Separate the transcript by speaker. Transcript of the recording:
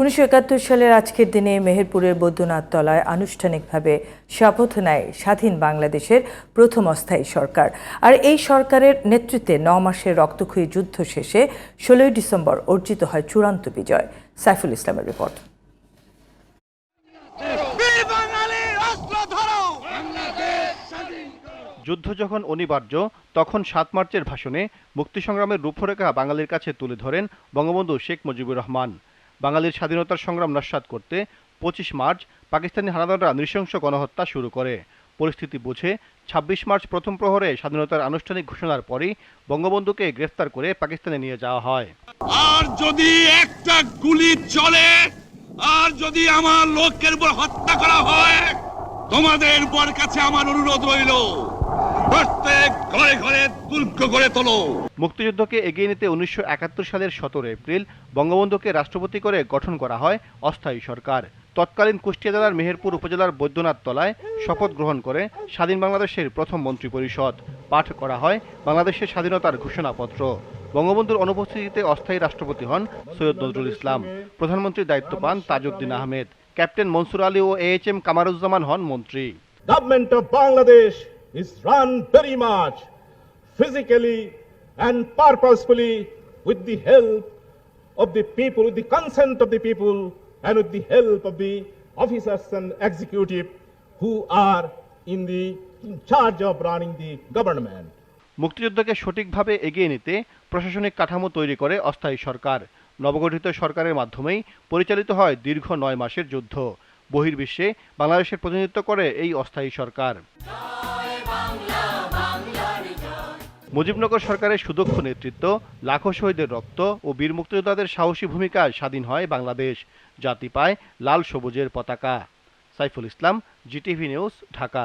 Speaker 1: উনিশশো একাত্তর সালের আজকের দিনে মেহেরপুরের বৈদ্যনাথ তলায় আনুষ্ঠানিকভাবে শপথ নেয় স্বাধীন বাংলাদেশের প্রথম অস্থায়ী সরকার। আর এই সরকারের নেতৃত্বে ন মাসের রক্তক্ষয়ী যুদ্ধ শেষে ষোলোই ডিসেম্বর অর্জিত হয় চূড়ান্ত বিজয়। সাইফুল ইসলামের রিপোর্ট।
Speaker 2: যুদ্ধ যখন অনিবার্য, তখন সাত মার্চের ভাষণে মুক্তি সংগ্রামের রূপরেখা বাঙালির কাছে তুলে ধরেন বঙ্গবন্ধু শেখ মুজিবুর রহমান। বাঙালির স্বাধীনতার সংগ্রাম নস্যাৎ করতে পঁচিশ মার্চ পাকিস্তানি হানাদাররা নৃশংস গণহত্যা শুরু করে। পরিস্থিতি বুঝে ছাব্বিশ মার্চ প্রথম প্রহরে স্বাধীনতার আনুষ্ঠানিক ঘোষণার পরই বঙ্গবন্ধুকে গ্রেফতার করে পাকিস্তানে নিয়ে যাওয়া হয়।
Speaker 3: আর যদি একটা গুলি চলে, আর যদি আমার লোকের উপর হত্যা করা হয়, তোমাদের বর কাছে আমার অনুরোধ রইল। প্রত্যেক ঘরে ঘরে দুর্গ করে তোলো।
Speaker 2: মুক্তিযুদ্ধকে এগিয়ে নিতে উনিশশো একাত্তর সালের সতেরো এপ্রিল বঙ্গবন্ধুকে রাষ্ট্রপতি করে গঠন করা হয় অস্থায়ী সরকার। তৎকালীন কুষ্টিয়া জেলার মেহেরপুর উপজেলার বৈদ্যনাথ তলায় শপথ গ্রহণ করে স্বাধীন বাংলাদেশের প্রথম মন্ত্রিপরিষদ পাঠ করা হয় বাংলাদেশের স্বাধীনতার ঘোষণাপত্র। বঙ্গবন্ধুর অনুপস্থিতিতে অস্থায়ী রাষ্ট্রপতি হন সৈয়দ নজরুল ইসলাম। প্রধানমন্ত্রীর দায়িত্ব পান তাজউদ্দিন আহমেদ। ক্যাপ্টেন মনসুর আলী ও এইচ এম কামারুজ্জামান হন মন্ত্রী।
Speaker 4: Government of Bangladesh is run very much physically and purposefully with the help of the people, with the consent of the people, and with the help of the officers and executive who are in the in charge of running the government.
Speaker 2: মুক্তিযুদ্ধকে সঠিকভাবে এগিয়ে নিতে প্রশাসনিক কাঠামো তৈরি করে অস্থায়ী সরকার নবগঠিত সরকারের মাধ্যমেই পরিচালিত হয় দীর্ঘ নয় মাসের যুদ্ধ বহির্বিশ্বে বাংলাদেশের প্রতিনিধিত্ব করে এই অস্থায়ী সরকার মুজিবনগর সরকারের সুদক্ষ নেতৃত্ব, লাখো শহীদের রক্ত ও বীর মুক্তিযোদ্ধাদের সাহসী ভূমিকায় স্বাধীন হয় বাংলাদেশ। জাতি পায় লাল সবুজের পতাকা। Saiful Islam, GTV news, Dhaka.